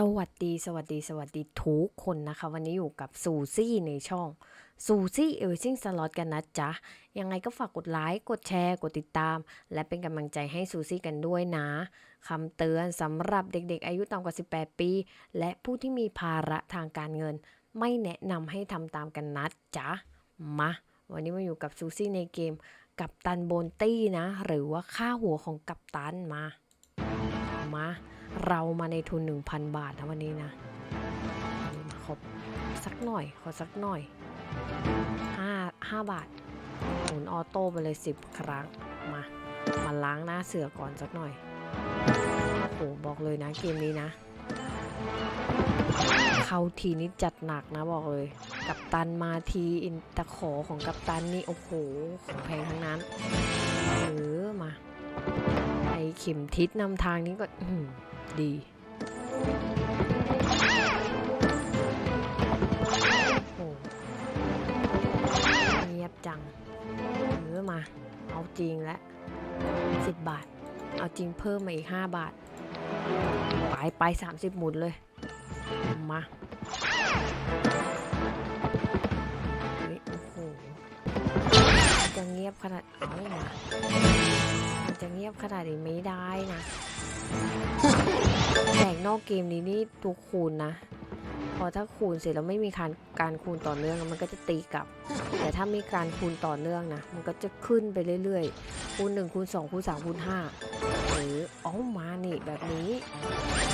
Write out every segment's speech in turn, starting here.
สวัสดีสวัสดีสวัสดีทุกคนนะคะ วันนี้อยู่กับซูซี่ในช่องซูซี่เอลซิงสล็อตกันนะจ๊ะ ยังไงก็ฝากกดไลค์กดแชร์กดติดตาม และเป็นกำลังใจให้ซูซี่กันด้วยนะคำเตือนสำหรับเด็กๆ อายุต่ำกว่า 18 ปี และผู้ที่มีภาระทางการเงิน ไม่แนะนำให้ทำตามกันนะจ๊ะ มา วันนี้มาอยู่กับซูซี่ในเกมกับตันโบนตี้นะ หรือว่าค่าหัวของกัปตันมา มา เรามาในทุน 1,000 บาทนะวันนี้นะขอสักหน่อย ขอสักหน่อย 5 5 บาทหมุนออโต้ไปเลย 10 ครั้ง มา มาล้างหน้าเสือก่อนสักหน่อย โอ้โห บอกเลยนะเกมนี้นะ เข้าทีนี้จัดหนักนะบอกเลย กับตันมาทีอินตะขอของกับตันนี่ โอ้โห ของแพงทั้งนั้นเออมา ไอเข็มทิศนำทางนี้ก็อื ดี โอ้เงียบจังเออมา เอาจริงแล้วสิบบาท เอาจริงเพิ่มมาอีกห้าบาท ไปไปสามสิบหมุนเลย มาเฮ้ยโอ้โหจะเงียบขนาดเอามามันจะเงียบขนาดนี้ไม่ได้นะ แตกนอกเกมนี้นี่ตัวคูณนะ พอถ้าคูณเสร็จแล้วไม่มีการการคูณต่อเนื่องมันก็จะตีกลับ แต่ถ้ามีการคูณต่อเนื่องนะ มันก็จะขึ้นไปเรื่อยๆ คูณ1คูณ2คูณ3คูณ5หรืออ๋อมานี่แบบนี้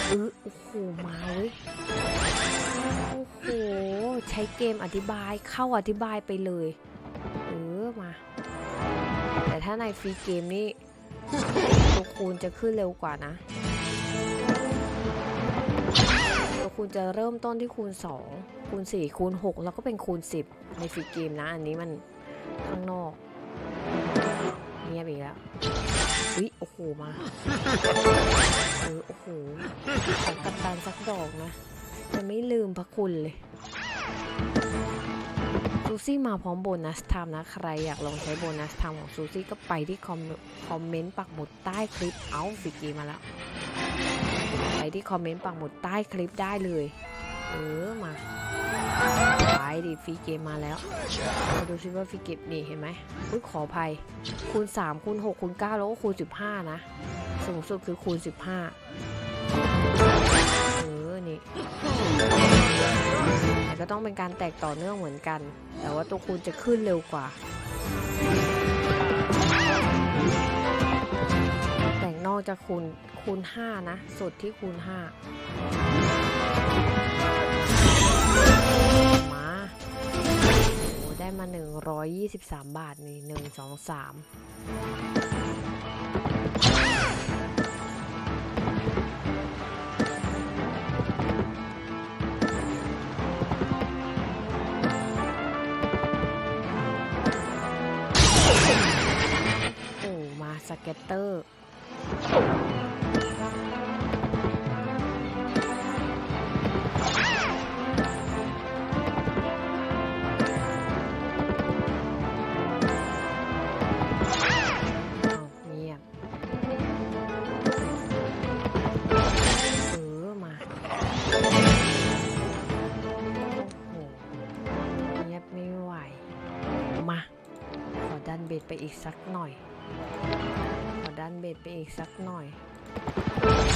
เออโอ้โหมาเว้ยโอ้โหใช้เกมอธิบายเข้าอธิบายไปเลยเออมา แต่ถ้าในฟรีเกมนี่ คูณจะขึ้นเร็วกว่านะตัวคูณจะเริ่มต้นที่คูณ 2 คูณ 4 คูณ 6 แล้วก็เป็นคูณ 10 ในฟรีเกมนะ อันนี้มันข้างนอกเงียบอีกแล้วอุ้ยโอ้โหมาเออโอ้โหขอกัปตันสักดอกนะจะไม่ลืมพระคุณเลย ซูซี่มาพร้อมโบนัสไทม์นะ ใครอยากลองใช้โบนัสไทม์ของซูซี่ก็ไปที่คอมคอมเมนต์ปักหมุดใต้คลิป เอาฟิกกี้มาแล้ว ไปที่คอมเมนต์ปักหมุดใต้คลิปได้เลย เออมาไปดิฟรีเกมมาแล้วมาดูซิว่าฟรีเกมนี่เห็นไหมอุ้ยขออภัย คูณ 3 คูณ 6 คูณ 9 แล้วก็คูณ 15 นะ สูงสุดคือคูณ 15 ก็ต้องเป็นการแตกต่อเนื่องเหมือนกัน แต่ว่าตัวคูณจะขึ้นเร็วกว่า แต่งนอกจะคูณคูณ 5 นะสุดที่คูณ 5 มาโอ้ได้มา 123 บาทนี่ 1 2 3 ไหวมาขอดันเบ็ดไปอีกสักหน่อย ขอดันเบ็ดไปอีกสักหน่อย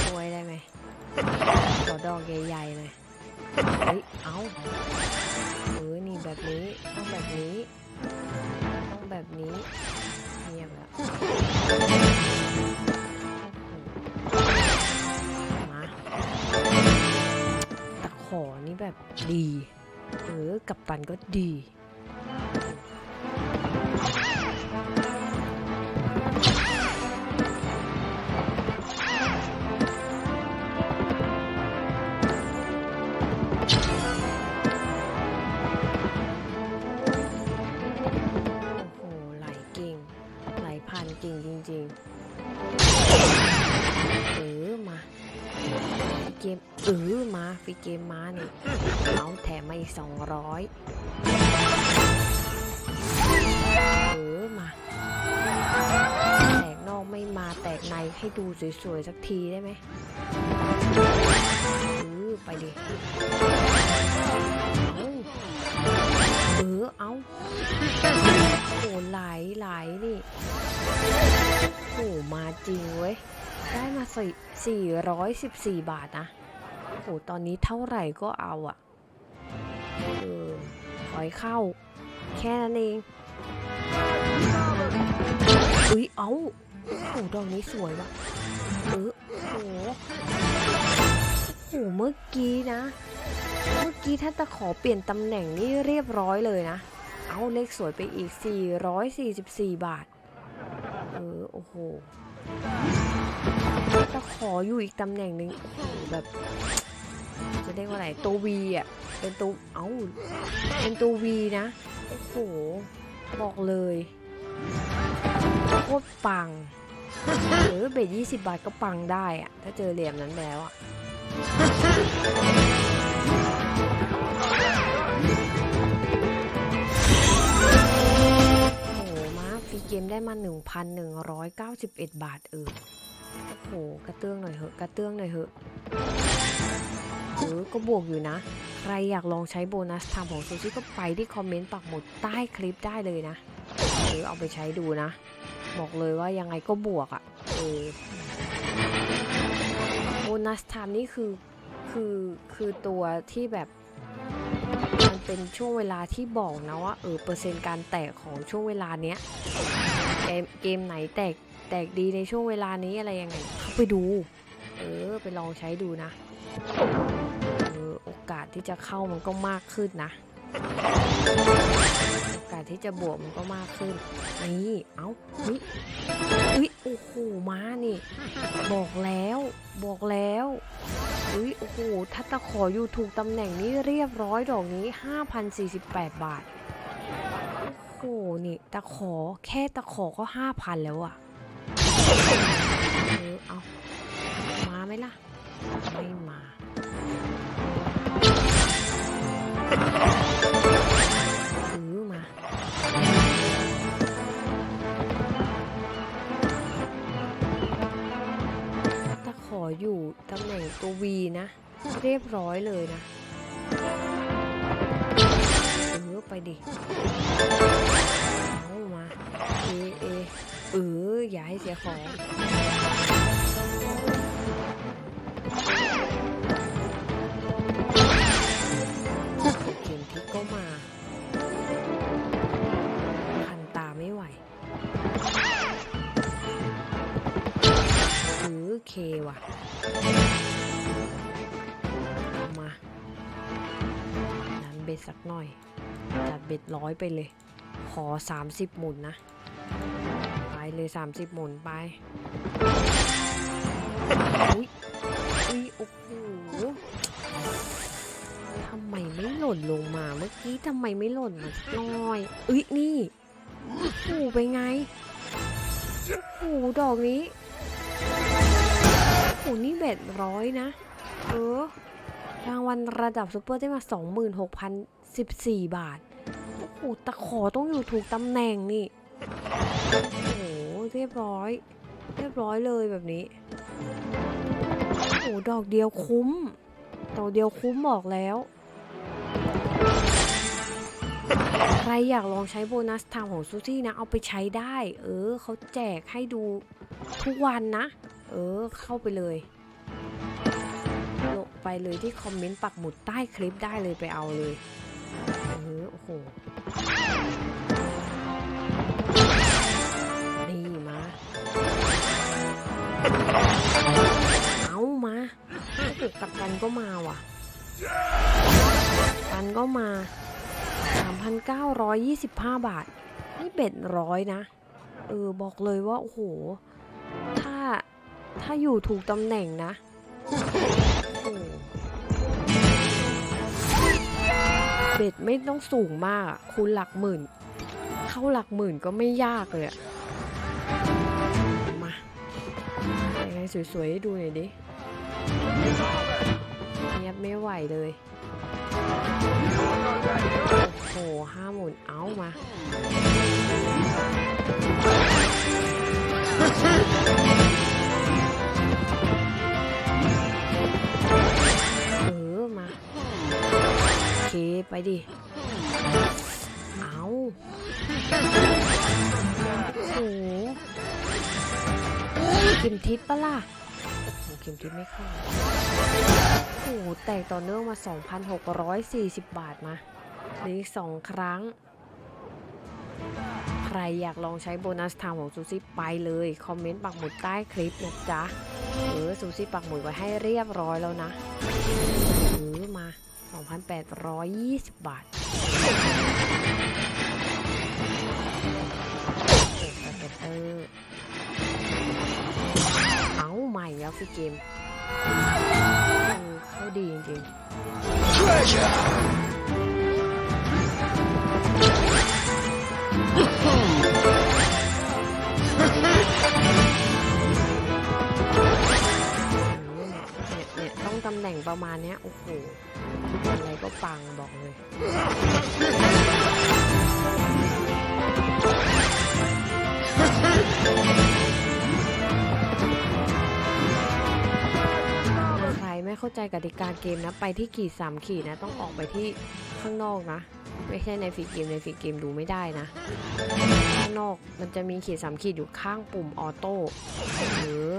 ช่วยได้ไหมขอดอกใหญ่ๆหน่อยเฮ้ย เอาเออนี่แบบนี้ ต้องแบบนี้ ต้องแบบนี้ เงียบแล้วมาตะขอนี่แบบดี เออ กับตันก็ดี เออมาฟรีเกมมาเนี่ยเอาแถมมาอีกสองร้อยเออมาแตกนอกไม่มาแตกในให้ดูสวยๆสักทีได้ไหมเออไปดิเออเอาโอ้ไหลไหลนี่โอ้มาจริงเว้ยได้มาสี่ร้อยสิบสี่บาทนะ หตอนนี้เท่าไหร่ก็เอาอะเออขอให้เข้า แค่นั้นเอง อุ้ยเอาโอ้โหดอกนี้สวยว่ะเออโอ้โหโอ้โหเมื่อกี้นะ เมื่อกี้ถ้าจะขอเปลี่ยนตำแหน่งนี่เรียบร้อยเลยนะ เอาเลขสวยไปอีก 444 บาท เออ โอ้โหจะขออยู่อีกตำแหน่งหนึ่งโอ้โหแบบ จะเรียกว่าอะไรตัววีอะเป็นตัวเอ้าเป็นตัววีนะโอ้โหบอกเลยโคตรปังหรือเบสยี่สิบบาทก็ปังได้อะถ้าเจอเหลี่ยมนั้นแล้วอะโอ้โหมาฟรีเกมได้มา 1,191 บาทเออโอ้โห กระเตื้องหน่อยเหอะ กระเตื้องหน่อยเหอะ เออก็บวกอยู่นะ ใครอยากลองใช้โบนัสทางของซูชิก็ไปที่คอมเมนต์ปักหมุดใต้คลิปได้เลยนะหรือเอาไปใช้ดูนะ บอกเลยว่ายังไงก็บวกอะ่ะเออโบนัสไทม์นี่คือคือคือตัวที่แบบมันเป็นช่วงเวลาที่บอกนะว่าเออเปอร์เซ็นต์การแตกของช่วงเวลาเนี้ยเกมเกมไหนแตกแตกดีในช่วงเวลานี้อะไรยังไงเข้าไปดู เออ ไปลองใช้ดูนะ สที่จะเข้ามันก็มากขึ้นนะ โอกาสที่จะบวกมันก็มากขึ้น นี่ เอ้าเฮ้ยเฮ้ย โอ้โห มานี่ บอกแล้ว บอกแล้วเฮ้ย โอ้โห ถ้าตะขออยู่ถูกตำแหน่งนี้เรียบร้อยดอกนี้ 5,048 บาท โอ้โห นี่ ตะขอแค่ตะขอก็ 5,000 แล้วอะเตัว V นะ เรียบร้อยเลยนะเออไปดิเอามา เอเอเอออย่าให้เสียของ หน่อย จัดเบ็ดร้อยไปเลย ขอ 30 หมุนนะ ไปเลย 30 หมุนไป อุ้ยอุ้ยโอ้โหทำไมไม่หล่นลงมาเมื่อกี้ทำไมไม่หล่นมาหน้อยเอ้ยนี่โอ้ไปไงโอ้ดอกนี้โอ้นี่เบ็ดร้อยนะ เออรางวัลระดับซูเปอร์ได้มา 14 บาท โอ้โหตะขอต้องอยู่ถูกตำแหน่งนี่ โอ้โห เรียบร้อย เรียบร้อยเลยแบบนี้ โอ้โห ดอกเดียวคุ้ม ดอกเดียวคุ้มบอกแล้ว ใครอยากลองใช้โบนัสทม์ของซูซี่นะ เอาไปใช้ได้ เออ เขาแจกให้ดูทุกวันนะ เออ เข้าไปเลยลงไปเลยที่คอมเมนต์ปักหมุดใต้คลิปได้เลยไปเอาเลย เออโอ้โหนี่มา เอามาโอ้โหกับตันก็มาว่ะตันก็มา 3,925 บาท นี่เบ็ดร้อยนะ เออ บอกเลยว่า โอ้โห ถ้า ถ้าอยู่ถูกตำแหน่งนะ เบ็ดไม่ต้องสูงมากคูณหลักหมื่น เข้าหลักหมื่นก็ไม่ยากเลยอะมายังไงสวยๆให้ดูหน่อยดิเงียบไม่ไหวเลยโอ้โหห้าหมุนเอามา ไปดิ เอาโอ้โหเข็มทิศปะล่ะโอ้ข็มทิศไม่เข้าโอ้โหแตกต่อเนื่องมา 2,640 บาทมาหรืออีกสองครั้ง ใครอยากลองใช้โบนัสทางของซูซี่ไปเลย คอมเมนต์ปักหมุดใต้คลิปนะจ๊ะ เออซูซี่ปักหมุดไว้ให้เรียบร้อยแล้วนะ 2,820 บาทโอ้สเก็ตเตอร์เอาใหม่แล้วฟิเกมเข้าดีจริงๆเนี่ยเนี่ยต้องตำแหน่งประมาณเนี้ยโอ้โห อะไรก็ปังบอกเลย ใครไม่เข้าใจกติกาเกมนะ ไปที่ขีดสามขีดนะ ต้องออกไปที่ข้างนอกนะ ไม่ใช่ในฟรีเกมในฟรีเกมดูไม่ได้นะ ข้างนอกมันจะมีขีดสามขีดอยู่ข้างปุ่มออโต้เออ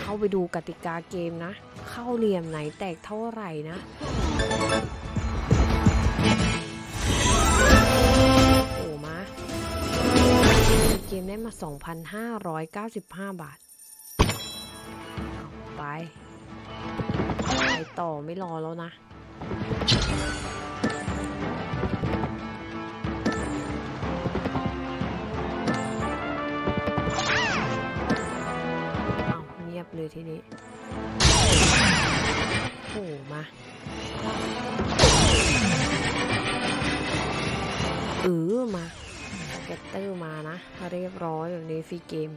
เข้าไปดูกติกาเกมนะ เข้าเหลี่ยมไหนแตกเท่าไหร่นะ โอ้มาเกมได้มา 2,595 บาทเอาไป ไปต่อไม่รอแล้วนะ มาสเก็ตเตอร์มานะเรียบร้อยแบบนี้ฟรีเกม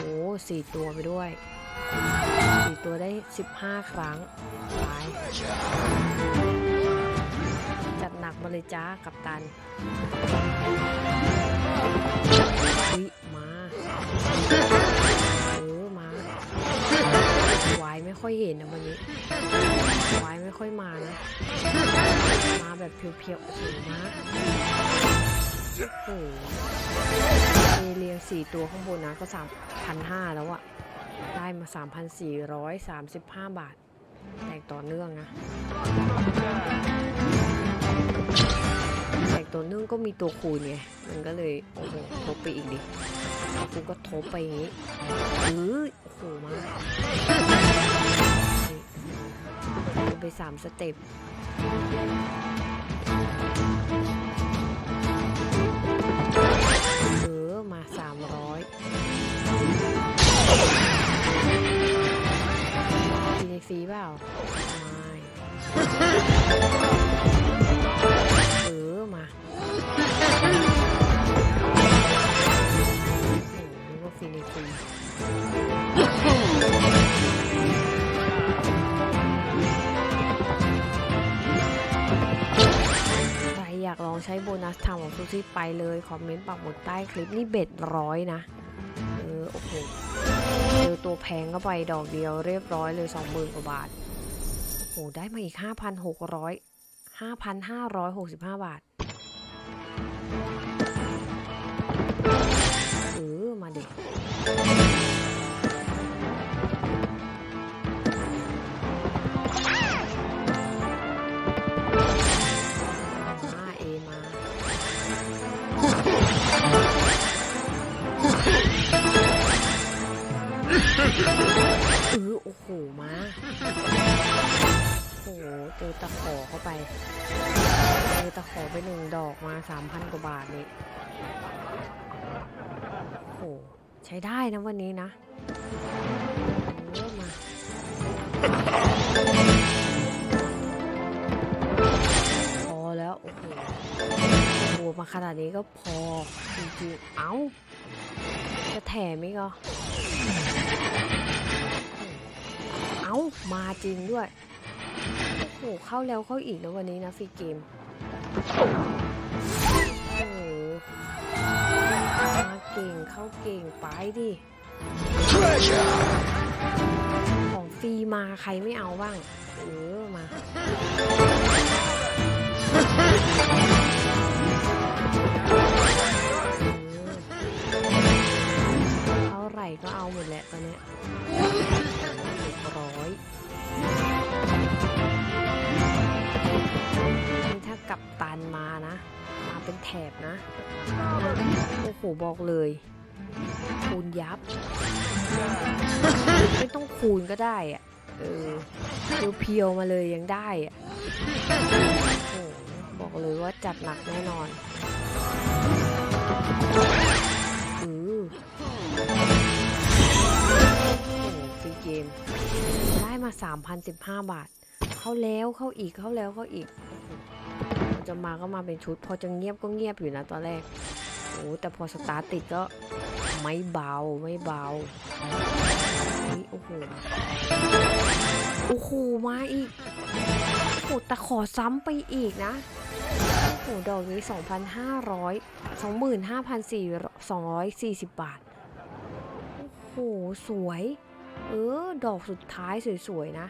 โอ้สี่ตัวไปด้วยสี่ตัวได้สิบห้าครั้งตายจัดหนักมาเลยจ้ากับตัน ไม่ค่อยเห็นนะวันนี้วายไม่ค่อยมานะ มาแบบเพียวๆโอ้โหนะโอ้โหเอเรียงสี่ตัวข้างบนนะก็สามพันห้าแล้วอะได้มาสามพันสี่ร้อยสามสิบห้าบาท แตกต่อเนื่องนะ แตกต่อเนื่องก็มีตัวคูณไง มันก็เลย โอ้โหทบไปอีกดิคูก็ทบไปอย่างนี้เออโอ้โหมา นี่ไปสามสเต็ปเออมาสามร้อยกินในฟรีเปล่าไม่ ซูซี่ไปเลย คอมเมนต์ปักหมุดใต้คลิปนี่เบ็ดร้อยนะ เออ โอ้โหเจอตัวแพงก็ไปดอกเดียวเรียบร้อยเลยสองหมื่นกว่าบาท โอ้โหได้มาอีกห้าพันหกร้อยห้าพันห้าร้อยหกสิบห้าบาท โอ้โห ใช้ได้นะวันนี้นะเออมาพอแล้วโอ้โหบวกมาขนาดนี้ก็พอจริงๆเอ้า จะแถมอีกเหรอเอ้า มาจริงด้วย โอ้โหเข้าแล้วเข้าอีกนะวันนี้นะฟรีเกม ดิ ของฟรีมาใครไม่เอาบ้าง เออ มา เท่าไหร่ก็เอาหมดแหละตอนนี้ร้อยนี่ถ้ากับตันมานะ มาเป็นแถบนะ โอ้โห บอกเลย คูณยับ ไม่ต้องคูณก็ได้อะเออเพียวๆมาเลยยังได้อะบอกเลยว่าจัดหนักแน่นอนอือโอ้โหฟรีเกม ได้มา 3,015 บาท เข้าแล้วเข้าอีกเข้าแล้วเข้าอีก จะมาก็มาเป็นชุด พอจะเงียบก็เงียบอยู่นะตอนแรก โอ้แต่พอสตาร์ทติดก็ไม่เบาไม่เบานี่โอ้โหโอ้โหมาอีกโอ้โหแต่ขอซ้ำไปอีกนะโอ้โหดอกนี้ 2,500 25,240 บาท โอ้โห สวย เออ ดอกสุดท้ายสวยๆนะ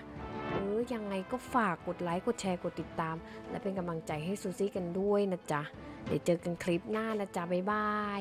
เออยังไงก็ฝากกดไลค์ กดแชร์ กดติดตาม และเป็นกำลังใจให้ซูซี่กันด้วยนะจ๊ะ เดี๋ยวเจอกันคลิปหน้านะจ๊ะบ๊ายบาย